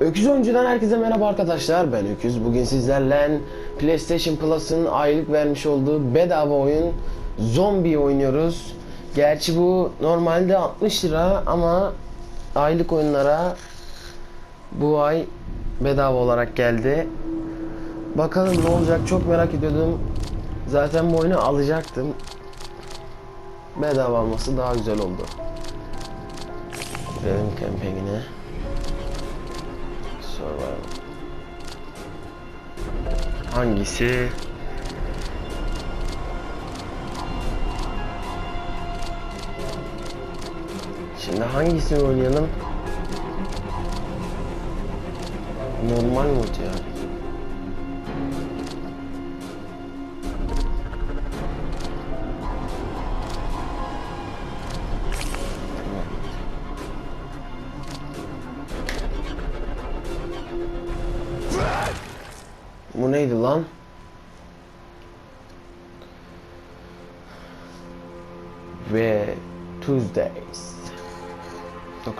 Öküz Oyuncu'dan herkese merhaba arkadaşlar. Ben Öküz. Bugün sizlerle PlayStation Plus'ın aylık vermiş olduğu bedava oyun Zombie oynuyoruz. Gerçi bu normalde 60 lira ama aylık oyunlara bu ay bedava olarak geldi. Bakalım ne olacak çok merak ediyordum. Zaten bu oyunu alacaktım. Bedava alması daha güzel oldu. Girelim campingine. Hangisi? Şimdi hangisini oynayalım? Normal mod yani.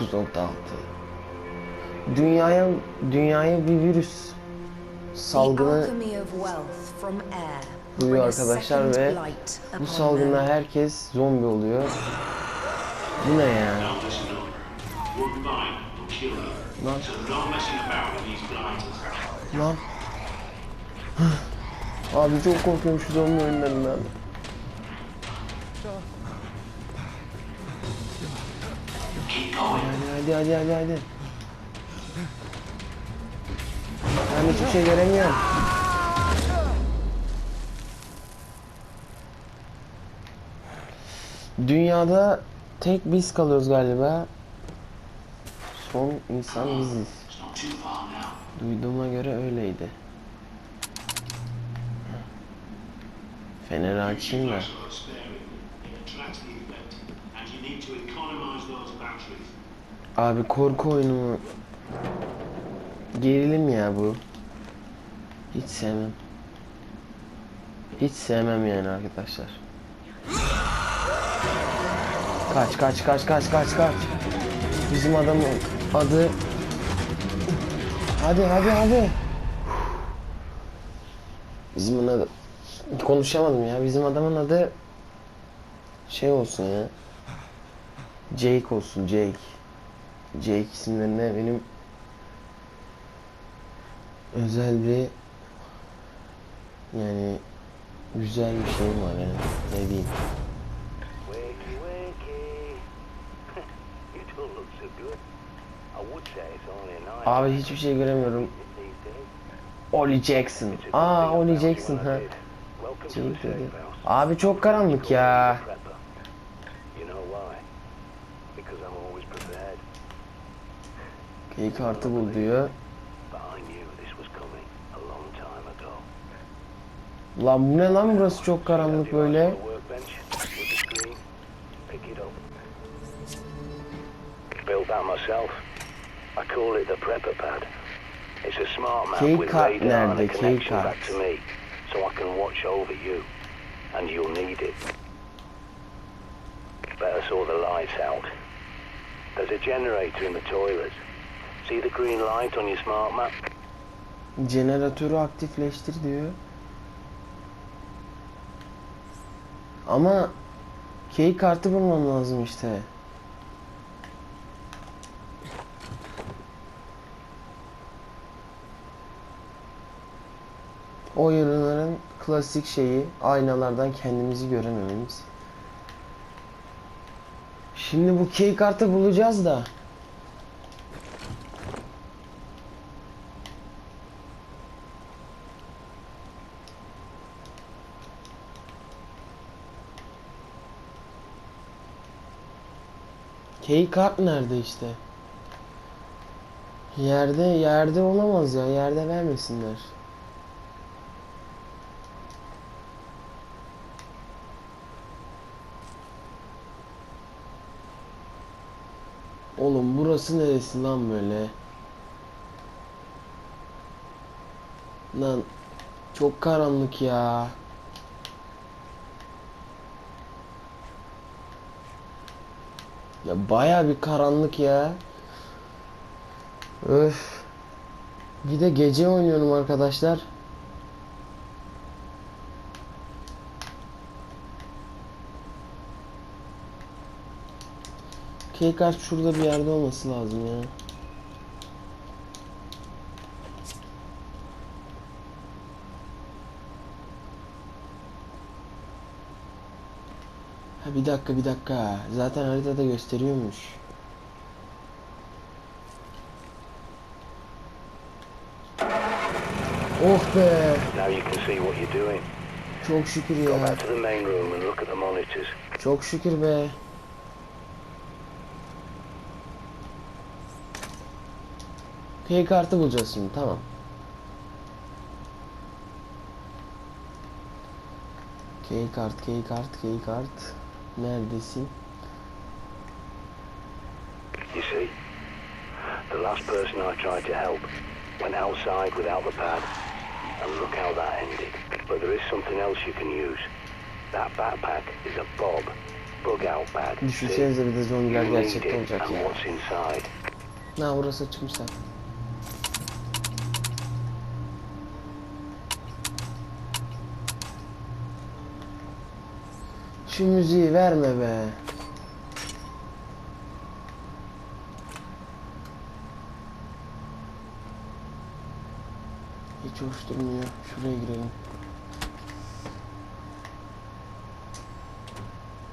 9.6 Dünyaya dünyaya bir virüs salgını duyuyor arkadaşlar ve bu salgında herkes zombi oluyor. Bu ne ya? Lan lan. Abi çok korkuyorum şu zombi oyunlarından. Hadi hadi hadi hadi hadi. Ben hiçbir şey göremiyorum. Dünyada tek biz kalıyoruz galiba. Son insan biziz. Duyduğuma göre öyleydi. Feneri açayım da. Flash light sparing. It attracts the infected. And you need to economize those batteries. Abi korku oyunu mu? Gerilim ya bu. Hiç sevmem. Hiç sevmem yani arkadaşlar. Kaç kaç kaç kaç kaç kaç. Bizim adamın adı Hadi hadi hadi. Bizim adı konuşamadım ya. Bizim adamın adı şey olsun ya. Jake olsun Jake. Jake isimlerine benim özel bir yani güzel bir şeyim var yani ne diyeyim. Abi hiçbir şey göremiyorum. Oli Jackson. Aa Oli Jackson ha. Abi çok karanlık ya. İyi kartı bul diyor. Lan bu ne lan burası çok karanlık böyle. K-Card nerede? K-Card. So I can watch over you. And you'll need it. Better saw the lights out. There's a generator in the toilets. See the green light on your smart map? Jeneratörü aktifleştir diyor. Ama key kartı bulmam lazım işte. Oyunların klasik şeyi aynalardan kendimizi göremememiz. Şimdi bu key kartı bulacağız da. Key kart nerede işte? Yerde yerde olamaz ya. Yerde vermesinler. Oğlum burası neresi lan böyle? Lan çok karanlık ya. Baya bir karanlık ya. Öf. Bir de gece oynuyorum arkadaşlar. Keycard şurada bir yerde olması lazım ya. Bir dakika bir dakika. Zaten haritada gösteriyormuş. Oh be. Now you can see what you're doing. Çok şükür Go ya. back to the main room and look at the monitors. Çok şükür be. Key kartı bulacağız şimdi tamam. Key kart, key kart, key kart. Neredesin? You see? The last person I tried to help went outside without the pad. And look how that ended. But there is something else you can use. That backpack is a Bob bug out bag. Düşünsenize bir de zombiler You need gerçekte it olacak ya. what's inside. Ha burası açılmış zaten. Şu müziği verme be. Hiç hoş durmuyor. Şuraya girelim.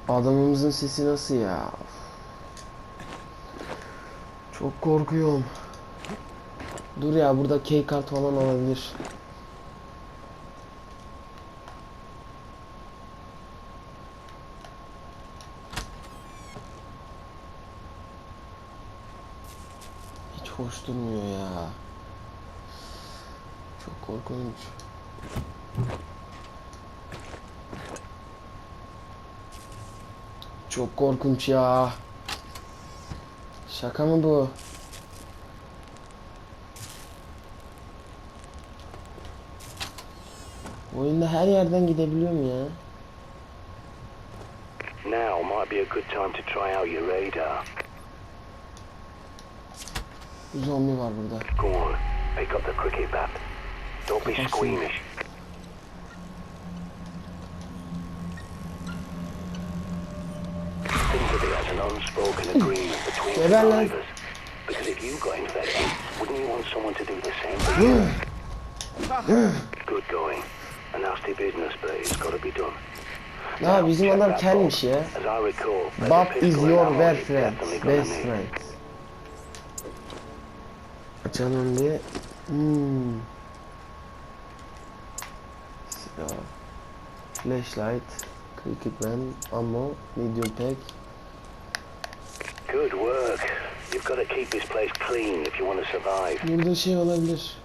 Adamımızın sesi nasıl ya? Çok korkuyorum. Dur ya burada key kart falan olabilir. Durmuyor ya. Çok korkunç. Çok korkunç ya. Şaka mı bu? Oyunda her yerden gidebiliyorum ya. Now might be a good time to try out your radar. Zombi var burada. Go on, pick up the cricket bat. Don't be squeamish. Think of it as an unspoken agreement between survivors. Because if you got infected, wouldn't you want someone to do the same for you? Good going. A nasty business, but it's got to be done. Ya bizim adam kelmiş ya. Bob is your best friend. Best friend. Açalım diye. Hmm. Silah. Flashlight. Cricket man. Ammo. Medium pack. Good work. You've got to keep this place clean if you want to survive. Burada şey olabilir.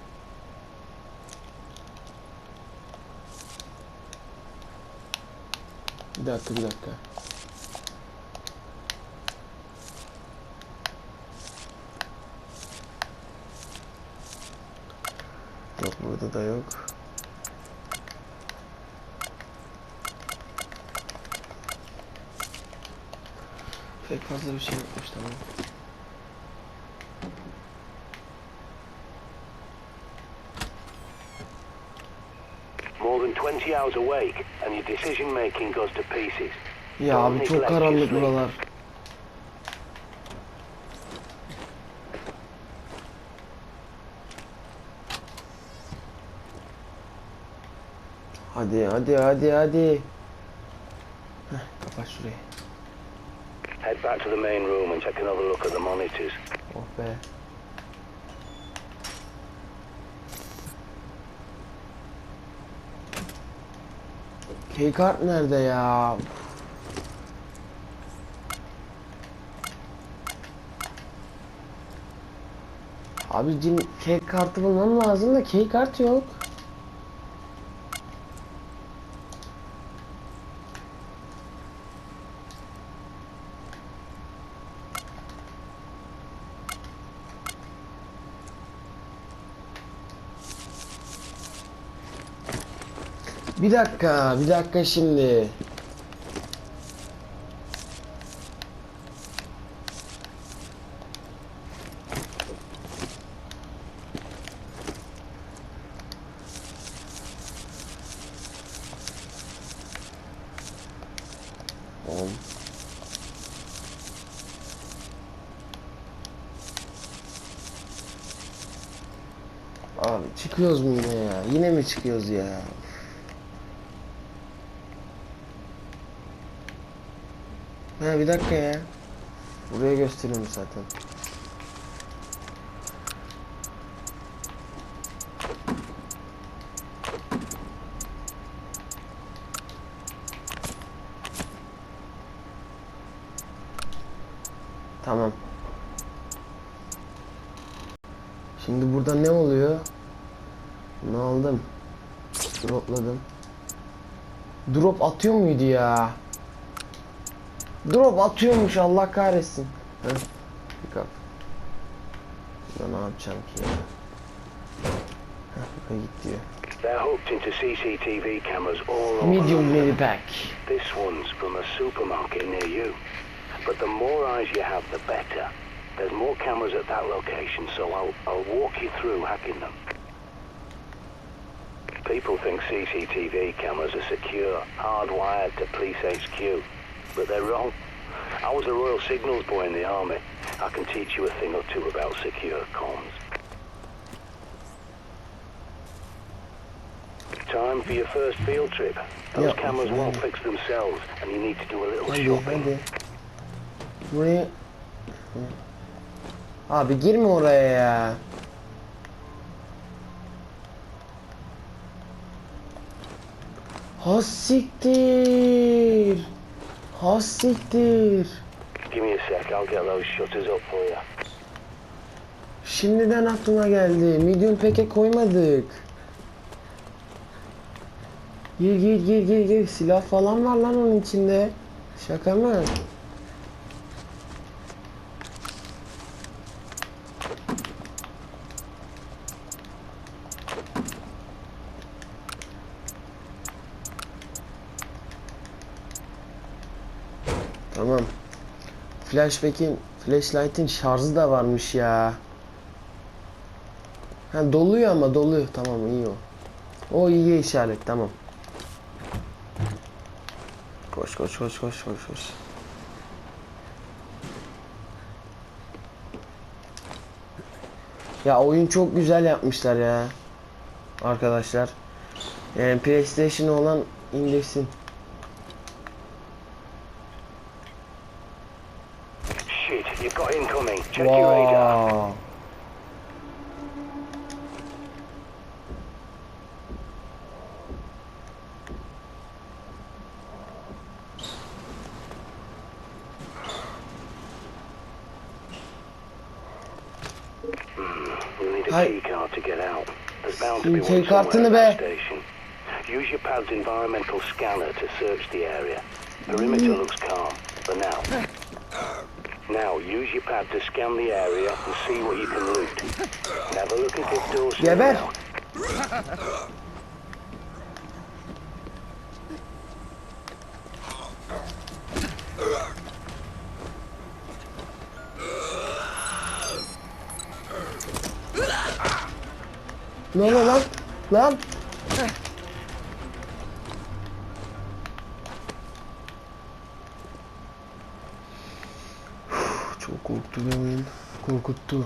Bir dakika bir dakika. Yok burada da yok. Pek fazla bir şey yokmuş tamam. More than 20 hours awake and your decision making goes to pieces. Ya abi çok karanlık buralar. Hadi hadi hadi hadi. Heh, kapat şurayı. Head back to the main room and take another look at the monitors. Oh be. Keycard nerede ya? Abicim keykartı bulmam lazım da keykart yok. Bir dakika, bir dakika şimdi. Tamam. Abi çıkıyoruz mu yine ya? Yine mi çıkıyoruz ya? Ha bir dakika ya. Buraya gösteriyorum zaten. Tamam. Şimdi burada ne oluyor? Ne aldım? Dropladım. Drop atıyor muydu ya? Drop atıyormuş Allah kahretsin. Heh. Pick up. Ya ne yapacağım ki ya? Heh, git diyor. They're hooked into CCTV cameras all over. Medium London. mini pack. This one's from a supermarket near you. But the more eyes you have, the better. There's more cameras at that location, so I'll, I'll walk you through hacking them. People think CCTV cameras are secure, hardwired to police HQ, but they're wrong. I was a Royal Signals boy in the army. I can teach you a thing or two about secure comms. Time for your first field trip. Those Yeah, cameras won't fix themselves, and you need to do a little Hadi shopping. hadi. Buraya... Abi girme oraya ya. Ha siktir. Ha siktir. Give me a sec, I'll get those shutters up for you. Şimdiden aklıma geldi. Medium pack'e koymadık. Gir gir gir gir gir. Silah falan var lan onun içinde. Şaka mı? Tamam. Flashback'in, flashlight'in şarjı da varmış ya. Ha doluyor ama doluyor. Tamam iyi o. O iyi işaret tamam. Koş koş koş koş koş koş. Ya oyun çok güzel yapmışlar ya. Arkadaşlar. Yani PlayStation olan indirsin. Be Key one kartını somewhere at be. that station. Use your pad's environmental scanner to search the area. Perimeter looks calm, for now. Now, use your pad to scan the area and see what you can loot. Never look at this door Geber. now. Ne oluyor lan? Lan? Korkuttu.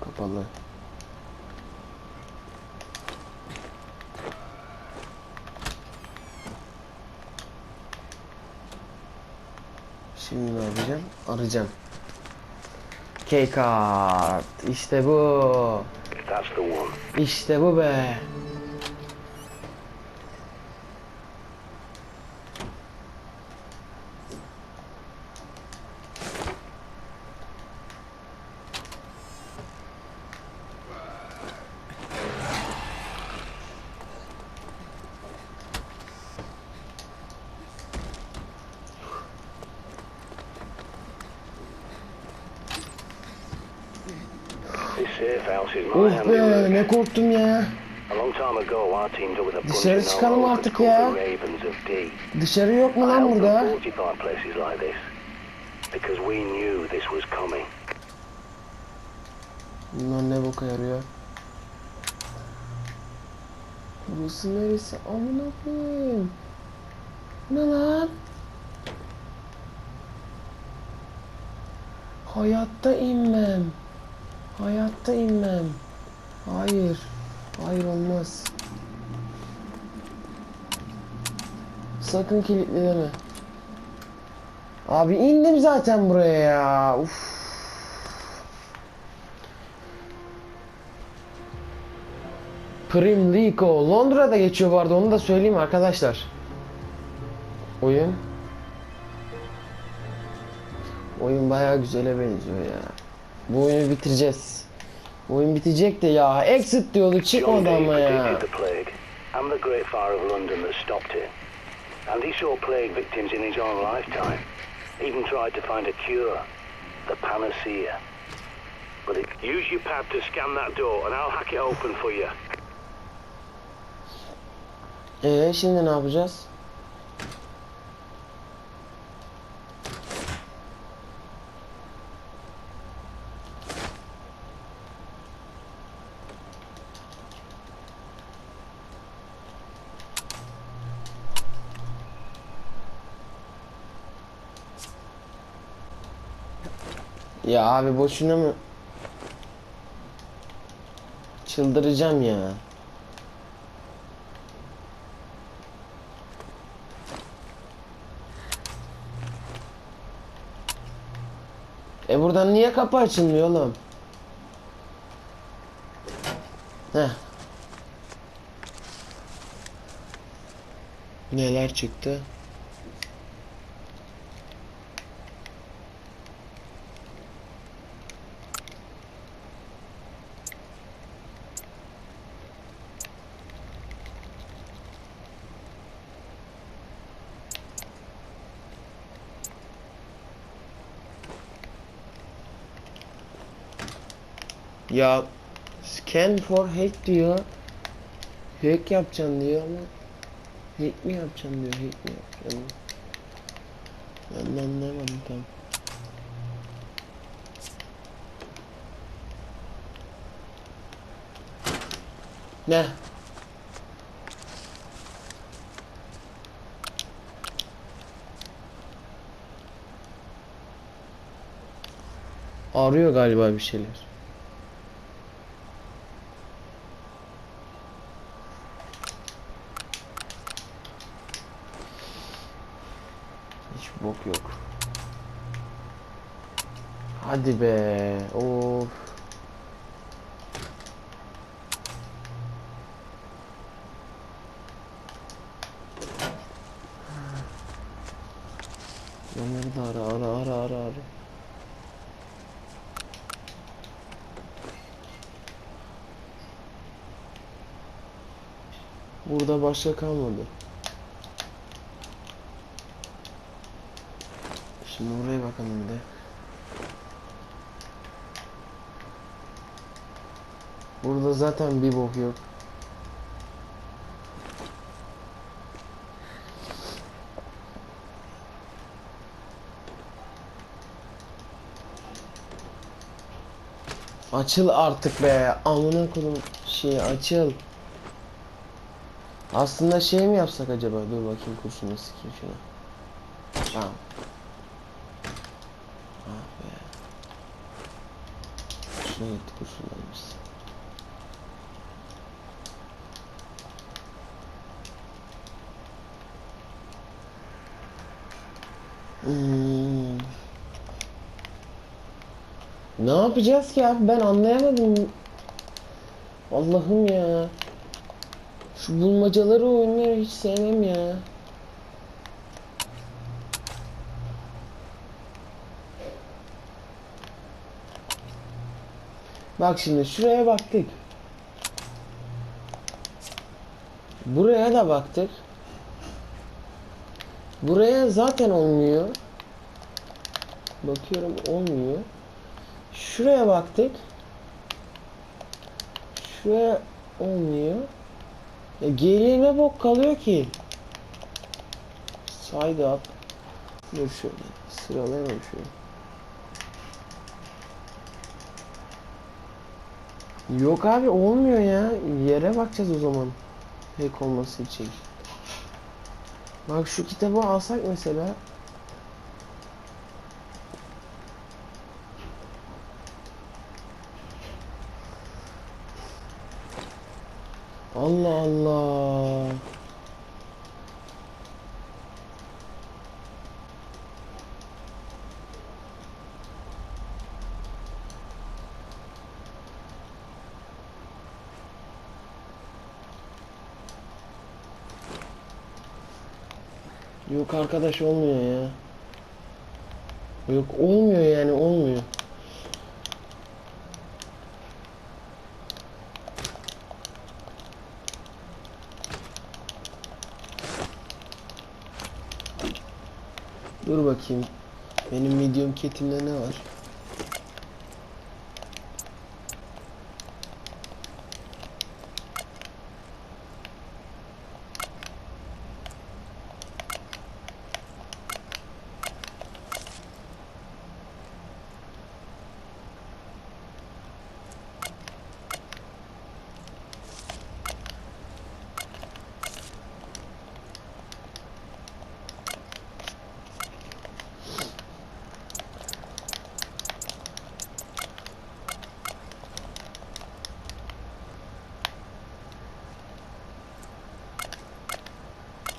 Kapalı. Şimdi ne yapacağım? Arayacağım. K-Card. İşte bu. İşte bu be. Korktum ya. Dışarı çıkalım artık ya. Dışarı yok mu lan burada? Bunlar ne boka yarıyor? Burası neresi? Amına koyayım. Ne lan? Hayatta inmem. Hayatta inmem. Hayır. Hayır olmaz. Sakın kilitleme. Abi indim zaten buraya ya. Uf. Pimlico. Londra'da geçiyor arada onu da söyleyeyim arkadaşlar. Oyun. Oyun bayağı güzele benziyor ya. Bu oyunu bitireceğiz. Oyun bitecek de ya. Exit diyordu çıkmadı ama ya. predicted the plague and the Great Fire of London that stopped it. And he saw plague victims in his own lifetime. Even tried to find a cure, the panacea. But it, use your pad to scan that door and I'll hack it open for you. Ee şimdi ne yapacağız? Ya abi boşuna mı? Çıldıracağım ya. E buradan niye kapı açılmıyor oğlum? Heh. Neler çıktı? Ya scan for hack diyor. Hack yapacaksın diyor ama hack mi yapacaksın diyor, hack mi yapacaksın? Ben de anlayamadım tam. Ne? Arıyor galiba bir şeyler. Bok yok. Hadi be. Of. Onları da ara ara ara ara ara. Burada başka kalmadı. Şimdi buraya bakalım bir de. Burada zaten bir bok yok. Açıl artık be. Amına kodum şey açıl. Aslında şey mi yapsak acaba? Dur bakayım kurşunu sikeyim şuna. Tamam. Ah be. Şuna gitti kurşunlarımız. Hmm. Ne yapacağız ki abi? Ben anlayamadım. Allah'ım ya. Şu bulmacaları oyunları hiç sevmem ya. Bak şimdi şuraya baktık. Buraya da baktık. Buraya zaten olmuyor. Bakıyorum olmuyor. Şuraya baktık. Şuraya olmuyor. Ya geriye ne bok kalıyor ki? Side up. Dur şöyle sıralayalım şöyle. Yok abi olmuyor ya. Yere bakacağız o zaman. Hack olması için. Bak şu kitabı alsak mesela. Allah Allah. Yok arkadaş olmuyor ya. Yok olmuyor yani olmuyor. Dur bakayım. Benim medium ketimde ne var?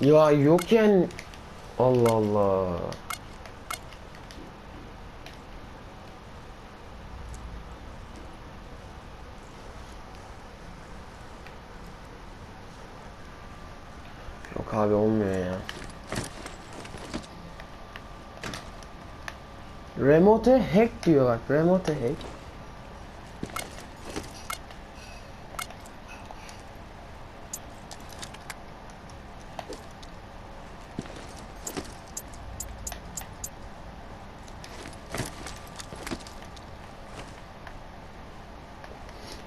Ya yok yani. Allah Allah. Yok abi olmuyor ya. Remote hack diyor bak. Remote hack.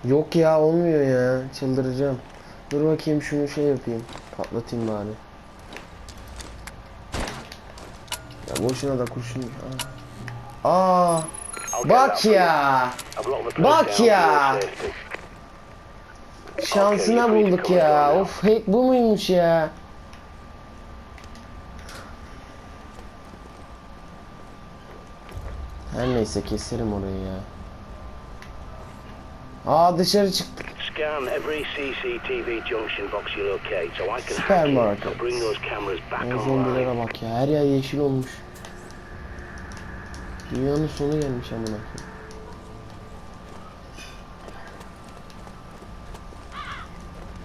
Yok ya olmuyor ya. Çıldıracağım. Dur bakayım şunu şey yapayım. Patlatayım bari. Ya boşuna da kurşun. Aa. Aa. Bak ya. Bak ya. Şansına bulduk ya. Of hack bu muymuş ya? Her neyse keserim orayı ya. Aa dışarı çıktık. Scan every CCTV junction box you locate so I can Supermarket. and bring those cameras back online. zombilere bak ya. Her yer yeşil olmuş. Dünyanın sonu gelmiş amına koyayım.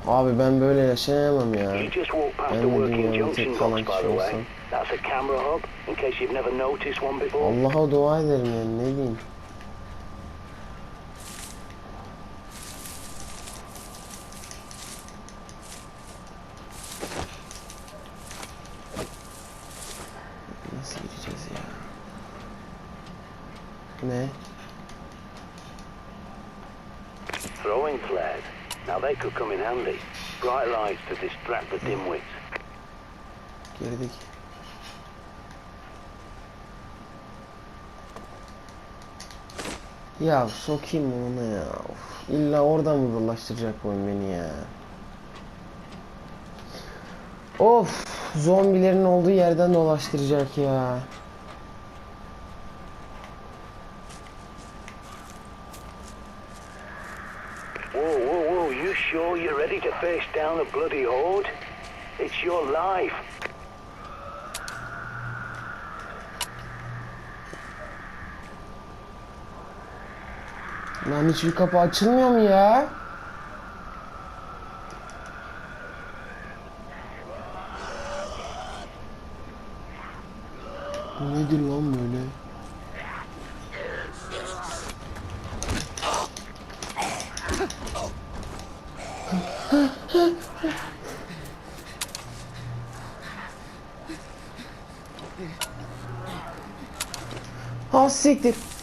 Abi ben böyle yaşayamam ya. Ben de dünyanın tek kalan kişi olsam. Allah'a dua ederim yani ne diyeyim. Distract the dimwits. Girdik. Ya sokayım ona ya? Of, illa oradan mı dolaştıracak bu oyun beni ya? Of, zombilerin olduğu yerden dolaştıracak ya. Whoa, sure you're ready to face down a bloody horde? It's your life. Lan hiçbir kapı açılmıyor mu ya? Bu nedir lan böyle? Ha siktir.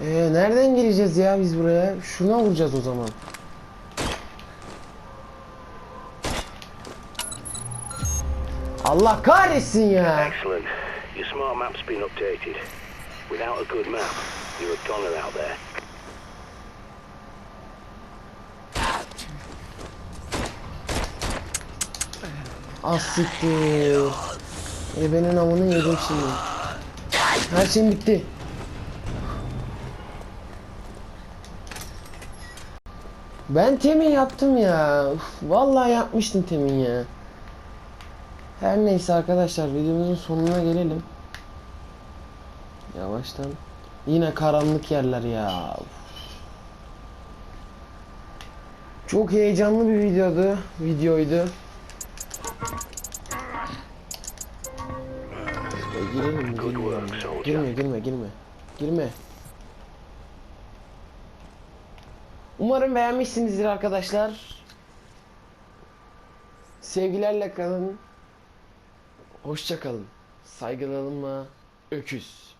Ee, nereden gireceğiz ya biz buraya? Şuna vuracağız o zaman. Allah kahretsin ya. Excellent. Your smart map's been updated. Without a good map, you're a goner out there. Az siktir. Ebenin amını yedim şimdi. Her şeyim bitti. Ben temin yaptım ya. Uf, vallahi yapmıştım temin ya. Her neyse arkadaşlar videomuzun sonuna gelelim. Yavaştan. Yine karanlık yerler ya. Çok heyecanlı bir videodu. Videoydu. Ya girelim mi? Girme, girme, girme. Girme. Umarım beğenmişsinizdir arkadaşlar. Sevgilerle kalın. Hoşça kalın. Saygılarımla öküz.